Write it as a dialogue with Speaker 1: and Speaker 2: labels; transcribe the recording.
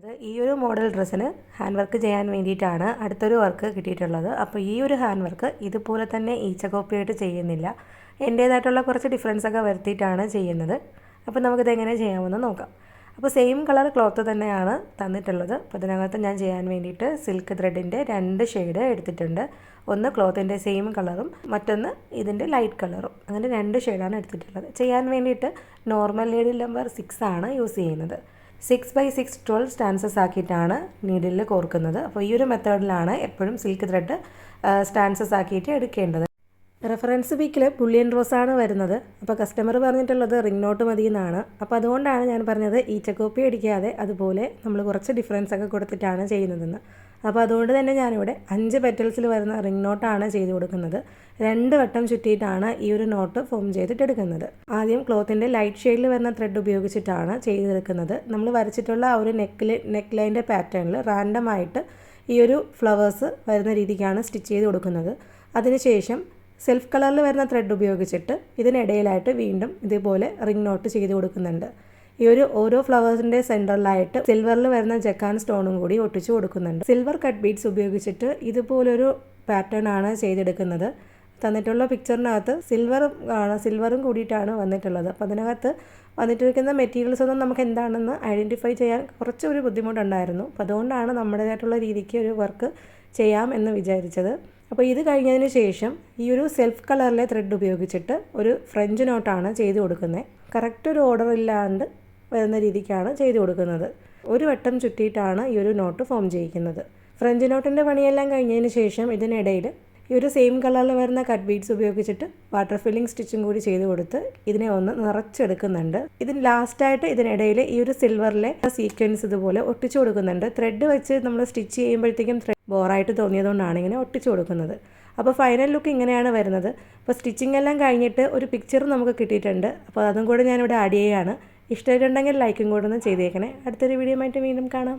Speaker 1: അത് ഈ ഒരു മോഡൽ ഡ്രസ്സിന് ഹാൻഡ് വർക്ക് ചെയ്യാൻ വേണ്ടിയിട്ടാണ് അടുത്തൊരു വർക്ക് കിട്ടിയിട്ടുള്ളത്. അപ്പോൾ ഈ ഒരു ഹാൻഡ് വർക്ക് ഇതുപോലെ തന്നെ ഈച്ച കോപ്പി ആയിട്ട് ചെയ്യുന്നില്ല. എന്റേതായിട്ടുള്ള കുറച്ച് ഡിഫറൻസ് ഒക്കെ വരുത്തിയിട്ടാണ് ചെയ്യുന്നത്. അപ്പോൾ നമുക്കിത് എങ്ങനെ ചെയ്യാമെന്ന് നോക്കാം. അപ്പോൾ സെയിം കളർ ക്ലോത്ത് തന്നെയാണ് തന്നിട്ടുള്ളത്. അപ്പോൾ ഇതിനകത്ത് ഞാൻ ചെയ്യാൻ വേണ്ടിയിട്ട് സിൽക്ക് ത്രെഡിന്റെ രണ്ട് ഷെയ്ഡ് എടുത്തിട്ടുണ്ട്. ഒന്ന് ക്ലോത്തിന്റെ സെയിം കളറും മറ്റൊന്ന് ഇതിന്റെ ലൈറ്റ് കളറും അങ്ങനെ രണ്ട് ഷെയ്ഡാണ് എടുത്തിട്ടുള്ളത്. ചെയ്യാൻ വേണ്ടിയിട്ട് നോർമൽ നീഡിൽ നമ്പർ സിക്സ് ആണ് യൂസ് ചെയ്യുന്നത്. Six by six twelve strands ആക്കിയിട്ടാണ് നീഡിൽ കോർക്കുന്നത്. അപ്പോൾ ഈ ഒരു മെത്തേഡിലാണ് എപ്പോഴും സിൽക്ക് ത്രെഡ് സ്റ്റാൻസസ് ആക്കിയിട്ട് എടുക്കേണ്ടത്. റെഫറൻസ് വീക്കിൽ പുള്ളിയൻ ആണ് വരുന്നത്. അപ്പോൾ കസ്റ്റമർ പറഞ്ഞിട്ടുള്ളത് റിംഗ് നോട്ട് മതി എന്നാണ് അപ്പോൾ അതുകൊണ്ടാണ് ഞാൻ പറഞ്ഞത് ഈച്ചക്കോപ്പി അടിക്കാതെ അതുപോലെ നമ്മൾ കുറച്ച് ഡിഫറൻസ് ഒക്കെ കൊടുത്തിട്ടാണ് ചെയ്യുന്നതെന്ന്. അപ്പോൾ അതുകൊണ്ട് തന്നെ ഞാനിവിടെ അഞ്ച് പെറ്റൽസിൽ വരുന്ന റിംഗ് നോട്ടാണ് ചെയ്ത് കൊടുക്കുന്നത്. രണ്ട് വട്ടം ചുറ്റിയിട്ടാണ് ഈ ഒരു നോട്ട് ഫോം ചെയ്തിട്ടെടുക്കുന്നത് ആദ്യം ക്ലോത്തിന്റെ ലൈറ്റ് ഷെയ്ഡിൽ വരുന്ന ത്രെഡ് ഉപയോഗിച്ചിട്ടാണ് ചെയ്തെടുക്കുന്നത്. നമ്മൾ വരച്ചിട്ടുള്ള ആ ഒരു നെക്കിൽ നെക്ക് ലൈന്റെ പാറ്റേണിൽ റാൻഡമായിട്ട് ഈ ഒരു ഫ്ലവേഴ്സ് വരുന്ന രീതിക്കാണ് സ്റ്റിച്ച് ചെയ്ത് കൊടുക്കുന്നത്. അതിനുശേഷം സെൽഫ് കളറിൽ വരുന്ന ത്രെഡ് ഉപയോഗിച്ചിട്ട് ഇതിനിടയിലായിട്ട് വീണ്ടും ഇതുപോലെ റിംഗ് നോട്ട് ചെയ്ത് കൊടുക്കുന്നുണ്ട്. ഈ ഒരു ഓരോ ഫ്ലവേഴ്സിന്റെ സെന്ററിലായിട്ട് സിൽവറിൽ വരുന്ന ജക്കാൻ സ്റ്റോണും കൂടി ഒട്ടിച്ചു കൊടുക്കുന്നുണ്ട്. സിൽവർ കട്ട് ബീഡ്സ് ഉപയോഗിച്ചിട്ട് ഇതുപോലൊരു പാറ്റേൺ ആണ് ചെയ്തെടുക്കുന്നത്. തന്നിട്ടുള്ള പിക്ചറിനകത്ത് സിൽവറും ആണ് സിൽവറും കൂടിയിട്ടാണ് വന്നിട്ടുള്ളത്. അപ്പോൾ അതിനകത്ത് വന്നിട്ടിരിക്കുന്ന മെറ്റീരിയൽസ് ഒന്നും നമുക്ക് എന്താണെന്ന് ഐഡന്റിഫൈ ചെയ്യാൻ കുറച്ചൊരു ബുദ്ധിമുട്ടുണ്ടായിരുന്നു. അപ്പോൾ അതുകൊണ്ടാണ് നമ്മുടേതായിട്ടുള്ള രീതിക്ക് ഒരു വർക്ക് ചെയ്യാം എന്ന് വിചാരിച്ചത്. അപ്പോൾ ഇത് കഴിഞ്ഞതിന് ശേഷം ഈ ഒരു സെൽഫ് കളറിലെ ത്രെഡ് ഉപയോഗിച്ചിട്ട് ഒരു ഫ്രഞ്ച് നോട്ടാണ് ചെയ്ത് കൊടുക്കുന്നത്. കറക്റ്റ് ഒരു ഓർഡർ ഇല്ലാണ്ട് വരുന്ന രീതിക്കാണ് ചെയ്തു കൊടുക്കുന്നത്. ഒരു വട്ടം ചുറ്റിയിട്ടാണ് ഈ ഒരു നോട്ട് ഫോം ചെയ്യിക്കുന്നത്. ഫ്രഞ്ച് നോട്ടിന്റെ പണിയെല്ലാം കഴിഞ്ഞതിന് ശേഷം ഇതിനിടയിൽ ഈ ഒരു സെയിം കളറിൽ വരുന്ന കട്ട് ബീഡ്സ് ഉപയോഗിച്ചിട്ട് വാട്ടർ ഫില്ലിംഗ് സ്റ്റിച്ചും കൂടി ചെയ്ത് കൊടുത്ത് ഇതിനെ ഒന്ന് നിറച്ചെടുക്കുന്നുണ്ട്. ഇതിന് ലാസ്റ്റായിട്ട് ഇതിനിടയിൽ ഈ ഒരു സിൽവറിലെ സീക്വൻസ് ഇതുപോലെ ഒട്ടിച്ചു കൊടുക്കുന്നുണ്ട്. ത്രെഡ് വെച്ച് നമ്മൾ സ്റ്റിച്ച് ചെയ്യുമ്പോഴത്തേക്കും ത്രെഡ് ബോറായിട്ട് തോന്നിയതുകൊണ്ടാണ് ഇങ്ങനെ ഒട്ടിച്ചു കൊടുക്കുന്നത്. അപ്പോൾ ഫൈനൽ ലുക്ക് ഇങ്ങനെയാണ് വരുന്നത്. അപ്പോൾ സ്റ്റിച്ചിങ് എല്ലാം കഴിഞ്ഞിട്ട് ഒരു പിക്ചർ നമുക്ക് കിട്ടിയിട്ടുണ്ട്. അപ്പോൾ അതും കൂടെ ഞാനിവിടെ ആഡ് ചെയ്യുകയാണ്. ഇഷ്ടമായിട്ടുണ്ടെങ്കിൽ ലൈക്കും കൂടെ ഒന്ന് ചെയ്തേക്കണേ. അടുത്തൊരു വീഡിയോ ആയിട്ട് വീണ്ടും കാണാം.